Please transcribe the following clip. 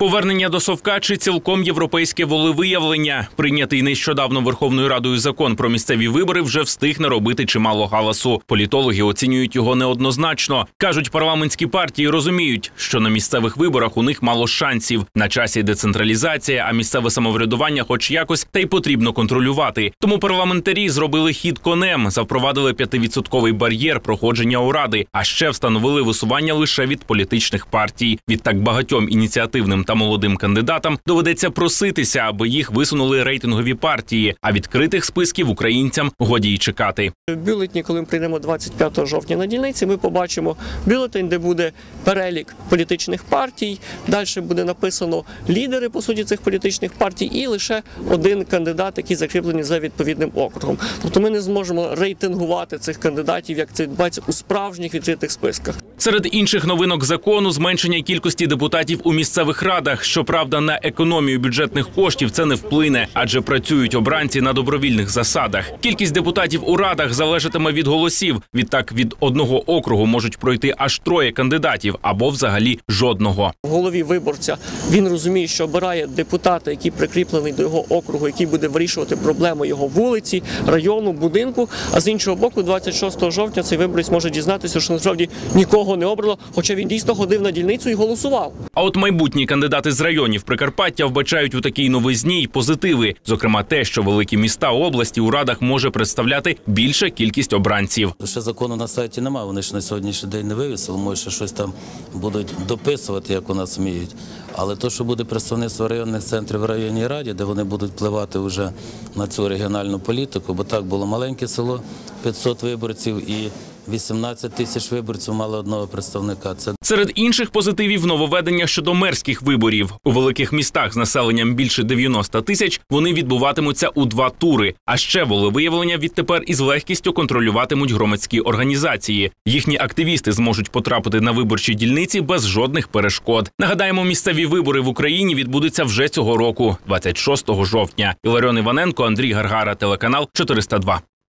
Повернення до совка чи цілком європейське волевиявлення. Прийнятий нещодавно Верховною Радою закон про місцеві вибори вже встиг наробити чимало галасу. Політологи оцінюють його неоднозначно. кажуть, парламентські партії розуміють, що на місцевих виборах у них мало шансів. На часі децентралізація, а місцеве самоврядування, хоч якось, та й потрібно контролювати. Тому парламентарі зробили хід конем, запровадили п'ятивідсотковий бар'єр проходження у ради, а ще встановили висування лише від політичних партій. Відтак багатьом ініціативним та молодим кандидатам доведеться проситися, аби їх висунули рейтингові партії. А відкритих списків українцям годі й чекати. Бюлетні, коли ми прийдемо 25 жовтня на дільниці, ми побачимо бюлетень, де буде перелік політичних партій. Далі буде написано лідери по суті цих політичних партій, і лише один кандидат, який закріплений за відповідним округом. Тобто ми не зможемо рейтингувати цих кандидатів, як це відбувається у справжніх відкритих списках. Серед інших новинок закону зменшення кількості депутатів у місцевих радах. Щоправда, на економію бюджетних коштів це не вплине, адже працюють обранці на добровільних засадах. Кількість депутатів у радах залежатиме від голосів. Відтак від одного округу можуть пройти аж троє кандидатів або взагалі жодного. В голові виборця він розуміє, що обирає депутата, який прикріплений до його округу, який буде вирішувати проблеми його вулиці, району, будинку. А з іншого боку, 26 жовтня цей виборець може дізнатися, що насправді нікого не обрало, хоча він дійсно ходив на дільницю і голосував. А от майбутні кандидати з районів Прикарпаття вбачають у такій новизні й позитиви, зокрема те, що великі міста області у радах може представляти більша кількість обранців. Ще закону на сайті немає, вони ж на сьогоднішній день не вивісили, може ще щось там будуть дописувати, як у нас вміють. Але то, що буде представництво районних центрів в районній раді, де вони будуть впливати вже на цю регіональну політику, бо так було маленьке село, 500 виборців і 18 тисяч виборців мали одного представника. Це Серед інших позитивів нововведення щодо мерських виборів у великих містах з населенням більше 90 тисяч вони відбуватимуться у два тури. А ще волевиявлення відтепер із легкістю контролюватимуть громадські організації. Їхні активісти зможуть потрапити на виборчі дільниці без жодних перешкод. Нагадаємо, місцеві вибори в Україні відбудуться вже цього року, 26 жовтня. Іларіон Іваненко, Андрій Гаргара, телеканал 402.